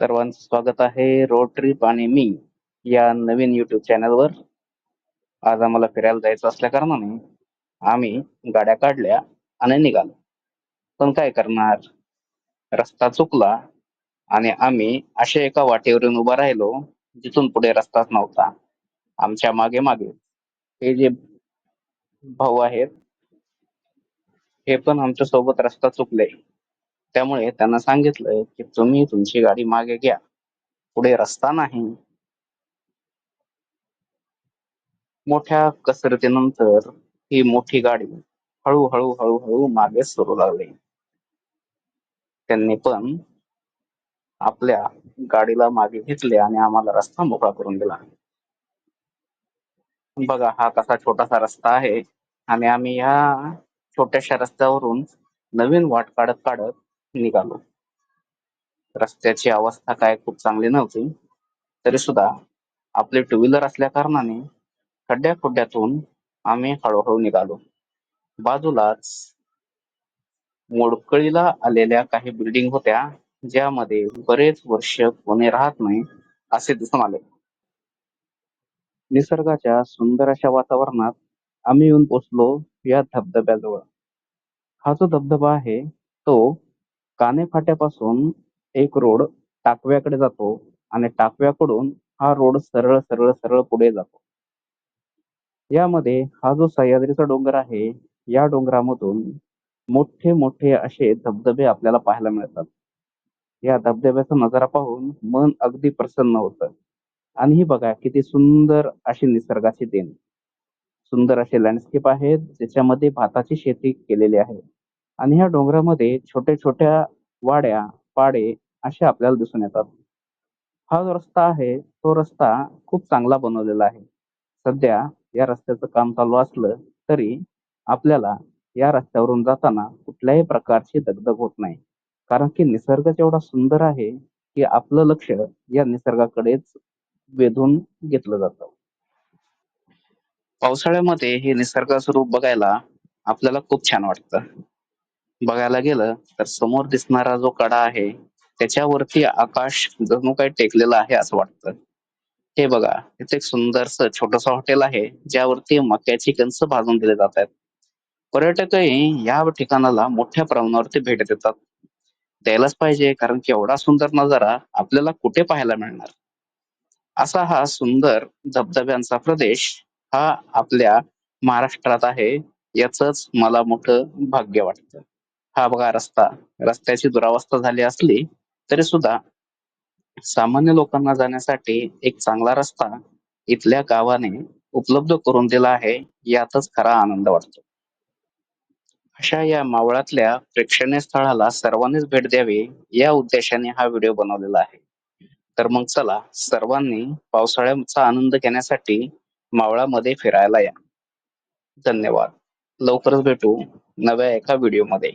सर्वांचं स्वागत आहे. रोड ट्रिप आणि मी या नवीन युट्यूब चॅनलवर आज आम्हाला फिरायला जायचं असल्या कारणाने आम्ही गाड्या काढल्या आणि निघालो. पण काय करणार? रस्ता चुकला आणि आम्ही अशा एका वाटेवरून उभा राहिलो जिथून पुढे रस्ताच नव्हता. आमच्या मागे मागे हे जे भाऊ आहेत हे पण आमच्यासोबत रस्ता चुकले. त्यामुळे त्यांना सांगितलं की तुम्ही तुमची गाडी मागे घ्या. पुढे रस्ता नाही. मोठ्या कसरतीनंतर ही मोठी गाडी हळूहळू हळूहळू मागे सुरू लागली. त्यांनी पण आपल्या गाडीला मागे घेतले आणि आम्हाला रस्ता मोकळा करून दिला. बघा हा कसा छोटासा रस्ता आहे आणि आम्ही या छोट्याशा रस्त्यावरून नवीन वाट काढत काढत निघालो. रस्त्याची अवस्था काय खूप चांगली नव्हती. तरी सुद्धा आपले टू व्हीलर असल्याकारणाने खड्ड्याखुड्ड्यातून खड्ड्या खुड्ड्यातून आम्ही हळूहळू निघालो. बाजूलाच मोडकळीला आलेल्या काही बिल्डिंग होत्या ज्यामध्ये बरेच वर्ष कोणी राहत नाही असे दिसून आले. निसर्गाच्या सुंदर अशा वातावरणात आम्ही येऊन पोचलो या धबधब्याजवळ. हा जो धबधबा आहे तो काने फाट्यापासून एक रोड टाकव्याकडे जातो आणि टाकव्याकडून हा रोड सरळ सरळ सरळ पुढे जातो. यामध्ये हा जो सह्याद्रीचा डोंगर आहे या डोंगरामधून मोठे मोठे असे धबधबे आपल्याला पाहायला मिळतात. या धबधब्याचा नजारा पाहून मन अगदी प्रसन्न होतं. आणि ही बघा किती सुंदर अशी निसर्गाची देण. सुंदर असे लँडस्केप आहेत ज्याच्यामध्ये भाताची शेती केलेली आहे. आणि ह्या डोंगरामध्ये छोट्या छोट्या वाड्या पाडे असे आपल्याला दिसून येतात. हा जो रस्ता आहे तो रस्ता खूप चांगला बनवलेला आहे. सध्या या रस्त्याचं काम चालू असलं तरी आपल्याला या रस्त्यावरून जाताना कुठल्याही प्रकारची दगदग होत नाही. कारण की निसर्ग एवढा सुंदर आहे की आपलं लक्ष या निसर्गाकडेच वेधून घेतलं जातं. पावसाळ्यामध्ये हे निसर्ग स्वरूप बघायला आपल्याला खूप छान वाटतं. बघायला गेलं तर समोर दिसणारा जो कडा आहे त्याच्यावरती आकाश जणू काही टेकलेलं आहे असं वाटतं. हे बघा इथे एक सुंदरस छोटस हॉटेल आहे ज्यावरती मक्याची कणस भाजून दिले जात आहेत. पर्यटकही या ठिकाणाला मोठ्या प्रमाणावरती भेट देतात. द्यायलाच पाहिजे कारण की एवढा सुंदर नजारा आपल्याला कुठे पाहायला मिळणार? असा हा सुंदर धबधब्यांचा प्रदेश हा आपल्या महाराष्ट्रात आहे याच मला मोठं भाग्य वाटतं. हा बघा रस्ता रस्त्याची दुरावस्था झाली असली तरी सुद्धा सामान्य लोकांना जाण्यासाठी एक चांगला रस्ता इथल्या गावाने उपलब्ध करून दिला आहे यातच खरा आनंद वाटतो. अशा या मावळातल्या प्रेक्षणीय स्थळाला सर्वांनीच भेट द्यावी या उद्देशाने हा व्हिडिओ बनवलेला आहे. तर मग चला सर्वांनी पावसाळ्याचा आनंद घेण्यासाठी मावळामध्ये फिरायला या. धन्यवाद. लवकरच भेटू नव्या एका व्हिडिओमध्ये.